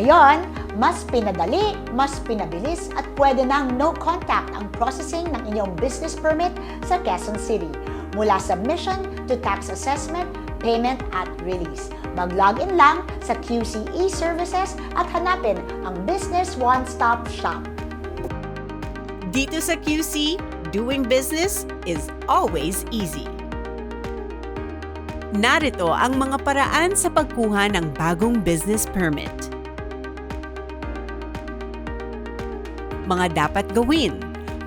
Ngayon, mas pinadali, mas pinabilis at pwede nang no contact ang processing ng inyong business permit sa Quezon City. Mula submission to tax assessment, payment at release. Mag-login lang sa QC e-services at hanapin ang Business One Stop Shop. Dito sa QC, doing business is always easy. Narito ang mga paraan sa pagkuha ng bagong business permit. Mga dapat gawin.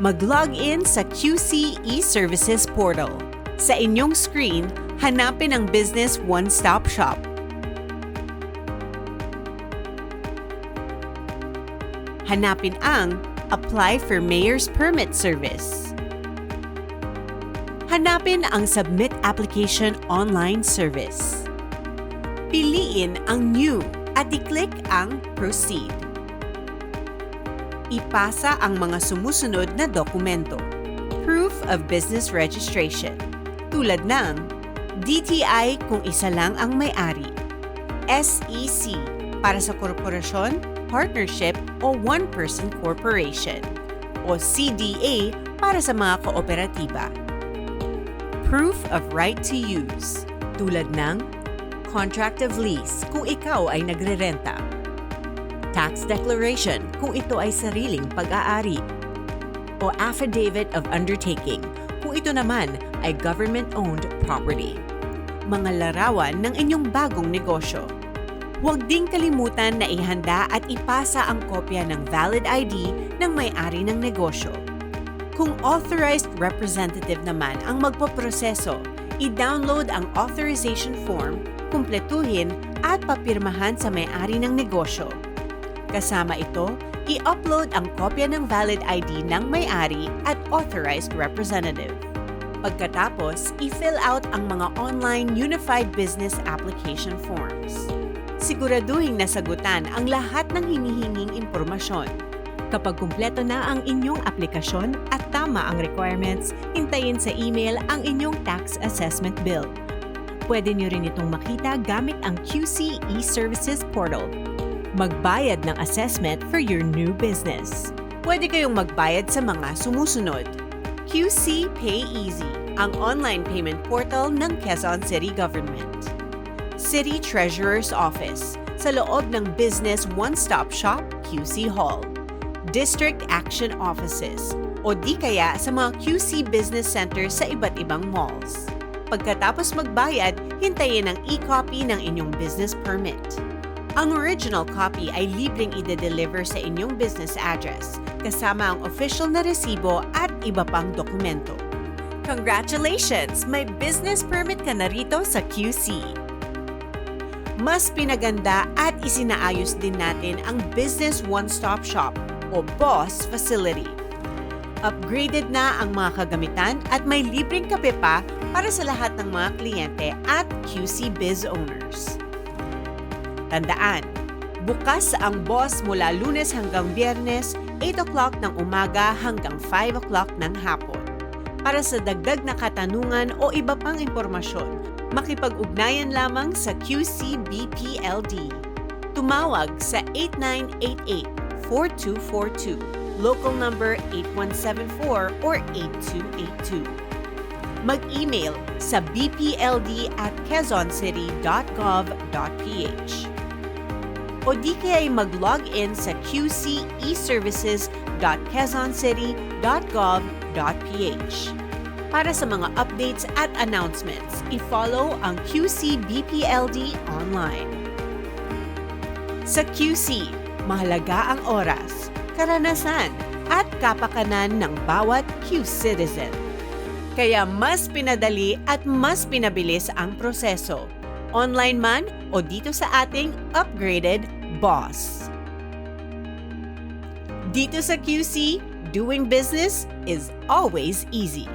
Mag-log in sa QC e-services portal. Sa inyong screen, hanapin ang Business One Stop Shop. Hanapin ang Apply for Mayor's Permit Service. Hanapin ang Submit Application Online Service. Piliin ang New at i-click ang Proceed. Ipasa ang mga sumusunod na dokumento. Proof of Business Registration. Tulad ng DTI kung isa lang ang may-ari, SEC para sa korporasyon, partnership o one-person corporation, o CDA para sa mga kooperatiba. Proof of right to use. Tulad ng contract of lease kung ikaw ay nagrerenta, tax declaration kung ito ay sariling pag-aari, o affidavit of undertaking kung ito naman ay government-owned property. Mga larawan ng inyong bagong negosyo. Huwag ding kalimutan na ihanda at ipasa ang kopya ng valid ID ng may-ari ng negosyo. Kung authorized representative naman ang magpoproseso, i-download ang authorization form, kumpletuhin at papirmahan sa may-ari ng negosyo. Kasama ito, i-upload ang kopya ng valid ID ng may-ari at authorized representative. Pagkatapos, i-fill out ang mga online Unified Business Application Forms. Siguraduhin nasagutan ang lahat ng hinihinging impormasyon. Kapag kumpleto na ang inyong aplikasyon at tama ang requirements, hintayin sa email ang inyong tax assessment bill. Pwede niyo rin itong makita gamit ang QC e-services portal. Magbayad ng assessment for your new business. Pwede kayong magbayad sa mga sumusunod. QC Pay Easy, ang online payment portal ng Quezon City Government. City Treasurer's Office, sa loob ng Business One-Stop Shop, QC Hall. District Action Offices, o di kaya sa mga QC Business Centers sa iba't ibang malls. Pagkatapos magbayad, hintayin ang e-copy ng inyong business permit. Ang original copy ay libreng ide-deliver sa inyong business address, kasama ang official na resibo at iba pang dokumento. Congratulations! May business permit ka na rito sa QC. Mas pinaganda at isinaayos din natin ang Business One-Stop Shop o BOSS Facility. Upgraded na ang mga kagamitan at may libreng kape pa para sa lahat ng mga kliyente at QC Biz owners. Tandaan, bukas ang boss mula lunes hanggang biyernes, 8 o'clock ng umaga hanggang 5 o'clock ng hapon. Para sa dagdag na katanungan o iba pang impormasyon, makipag-ugnayan lamang sa QCBPLD. Tumawag sa 8988-4242, local number 8174 or 8282 mag-email sa bpld at quezoncity.gov.ph o di kaya'y mag-log in sa qceservices.quezoncity.gov.ph. Para sa mga updates at announcements, i-follow ang QC BPLD online. Sa QC, mahalaga ang oras, karanasan, at kapakanan ng bawat Q-citizen. Kaya mas pinadali at mas pinabilis ang proseso. Online man o dito sa ating upgraded boss. Dito sa QC, doing business is always easy.